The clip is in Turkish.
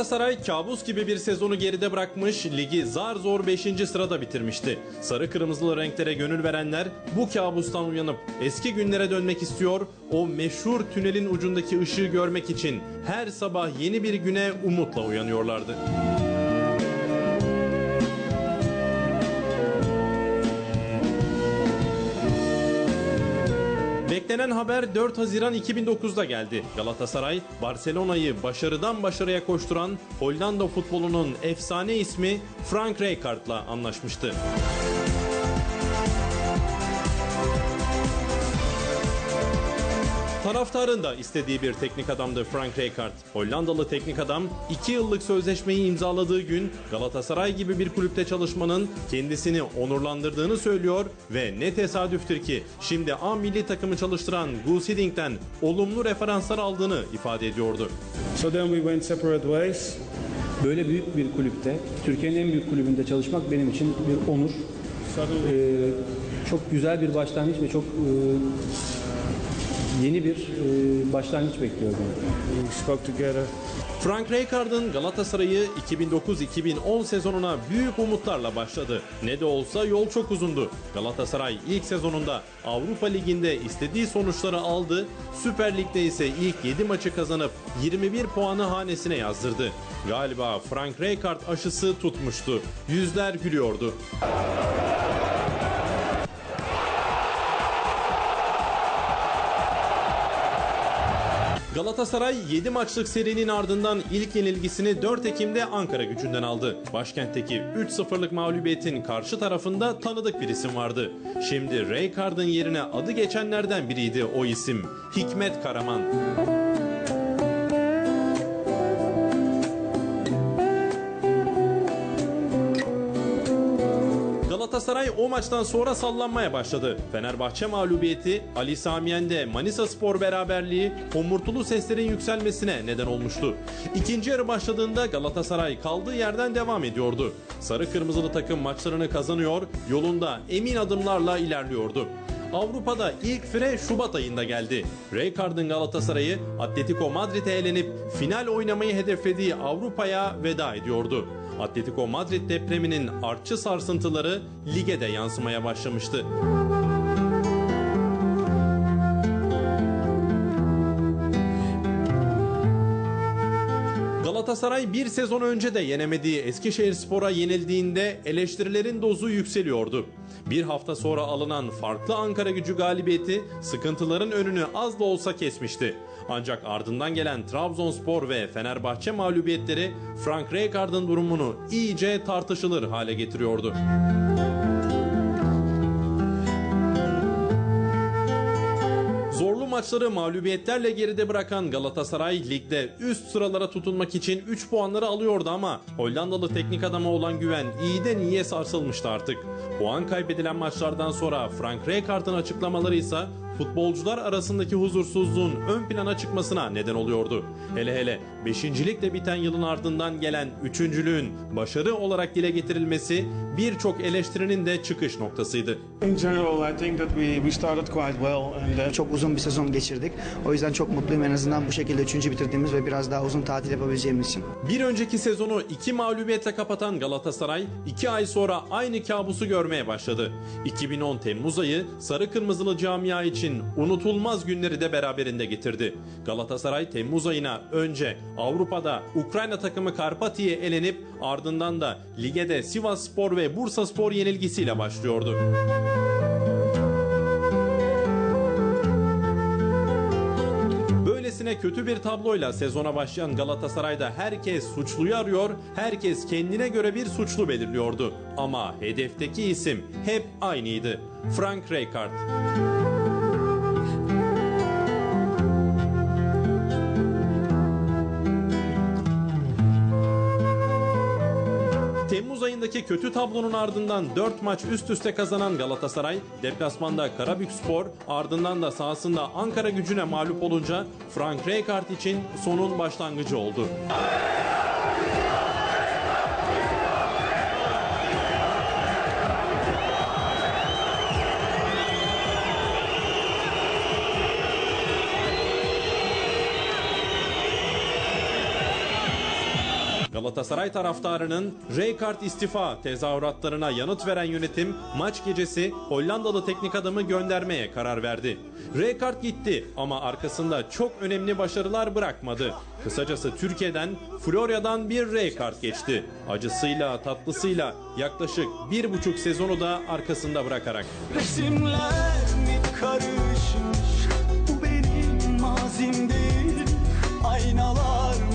Galatasaray kabus gibi bir sezonu geride bırakmış, ligi zar zor 5. sırada bitirmişti. Sarı kırmızılı renklere gönül verenler bu kabustan uyanıp eski günlere dönmek istiyor, o meşhur tünelin ucundaki ışığı görmek için her sabah yeni bir güne umutla uyanıyorlardı. Beklenen haber 4 Haziran 2009'da geldi. Galatasaray, Barcelona'yı başarıdan başarıya koşturan Hollanda futbolunun efsane ismi Frank Rijkaard'la anlaşmıştı. Taraftarın da istediği bir teknik adamdı Frank Rijkaard. Hollandalı teknik adam 2 yıllık sözleşmeyi imzaladığı gün Galatasaray gibi bir kulüpte çalışmanın kendisini onurlandırdığını söylüyor ve ne tesadüftür ki şimdi A milli takımı çalıştıran Gus Hiddink,'ten olumlu referanslar aldığını ifade ediyordu. So then we went separate ways. Böyle büyük bir kulüpte, Türkiye'nin en büyük kulübünde çalışmak benim için bir onur. Ee, çok güzel bir başlangıç ve çok e, yeni bir e, başlangıç bekliyordum. we spoke together. Frank Rijkaard'ın Galatasaray'ı 2009-2010 sezonuna büyük umutlarla başladı. Ne de olsa yol çok uzundu. Galatasaray ilk sezonunda Avrupa Ligi'nde istediği sonuçları aldı. Süper Lig'de ise ilk 7 maçı kazanıp 21 puanı hanesine yazdırdı. Galiba Frank Rijkaard aşısı tutmuştu. Yüzler gülüyordu. Galatasaray 7 maçlık serinin ardından ilk yenilgisini 4 Ekim'de Ankara gücünden aldı. Başkentteki 3-0'lık mağlubiyetin karşı tarafında tanıdık bir isim vardı. Şimdi Rijkaard'ın yerine adı geçenlerden biriydi o isim. Hikmet Karaman. Galatasaray o maçtan sonra sallanmaya başladı. Fenerbahçe mağlubiyeti, Ali Samiyen'de Manisa Spor beraberliği homurtulu seslerin yükselmesine neden olmuştu. İkinci yarı başladığında Galatasaray kaldığı yerden devam ediyordu. Sarı kırmızılı takım maçlarını kazanıyor, yolunda emin adımlarla ilerliyordu. Avrupa'da ilk fire Şubat ayında geldi. Rijkaard'ın Galatasaray'ı Atletico Madrid'e elenip final oynamayı hedeflediği Avrupa'ya veda ediyordu. Atletico Madrid depreminin artçı sarsıntıları lige de yansımaya başlamıştı. Galatasaray bir sezon önce de yenemediği Eskişehirspor'a yenildiğinde eleştirilerin dozu yükseliyordu. Bir hafta sonra alınan farklı Ankara gücü galibiyeti sıkıntıların önünü az da olsa kesmişti. Ancak ardından gelen Trabzonspor ve Fenerbahçe mağlubiyetleri Frank Rijkaard'ın durumunu iyice tartışılır hale getiriyordu. Zorlu maçları mağlubiyetlerle geride bırakan Galatasaray ligde üst sıralara tutunmak için 3 puanları alıyordu ama Hollandalı teknik adama olan güven iyiden iyiye sarsılmıştı artık. Puan kaybedilen maçlardan sonra Frank Rijkaard'ın açıklamaları ise futbolcular arasındaki huzursuzluğun ön plana çıkmasına neden oluyordu. Hele hele 5.likle biten yılın ardından gelen 3.lüğün başarı olarak dile getirilmesi birçok eleştirinin de çıkış noktasıydı. In general, I think that we, we started quite well and uh, Çok uzun bir sezon geçirdik. O yüzden çok mutluyum en azından bu şekilde üçüncü bitirdiğimiz ve biraz daha uzun tatil yapabileceğimiz için. Bir önceki sezonu iki mağlubiyetle kapatan Galatasaray iki ay sonra aynı kabusu görmeye başladı. 2010 Temmuz ayı sarı kırmızılı camia için unutulmaz günleri de beraberinde getirdi. Galatasaray Temmuz ayına önce Avrupa'da Ukrayna takımı Karpati'ye elenip ardından da ligede Sivas Spor ve Bursa Spor yenilgisiyle başlıyordu. Böylesine kötü bir tabloyla sezona başlayan Galatasaray'da herkes suçluyu arıyor, herkes kendine göre bir suçlu belirliyordu. Ama hedefteki isim hep aynıydı. Frank Rijkaard. Ayındaki kötü tablonun ardından 4 maç üst üste kazanan Galatasaray, deplasmanda Karabükspor, ardından da sahasında Ankara gücüne mağlup olunca Frank Rijkaard için sonun başlangıcı oldu. Galatasaray taraftarının Rijkaard istifa tezahüratlarına yanıt veren yönetim maç gecesi Hollandalı teknik adamı göndermeye karar verdi. Rijkaard gitti ama arkasında çok önemli başarılar bırakmadı. Kısacası Türkiye'den Florya'dan bir Rijkaard geçti. Acısıyla tatlısıyla yaklaşık bir buçuk sezonu da arkasında bırakarak. Resimler mi karışmış Bu benim mazim değil Aynalar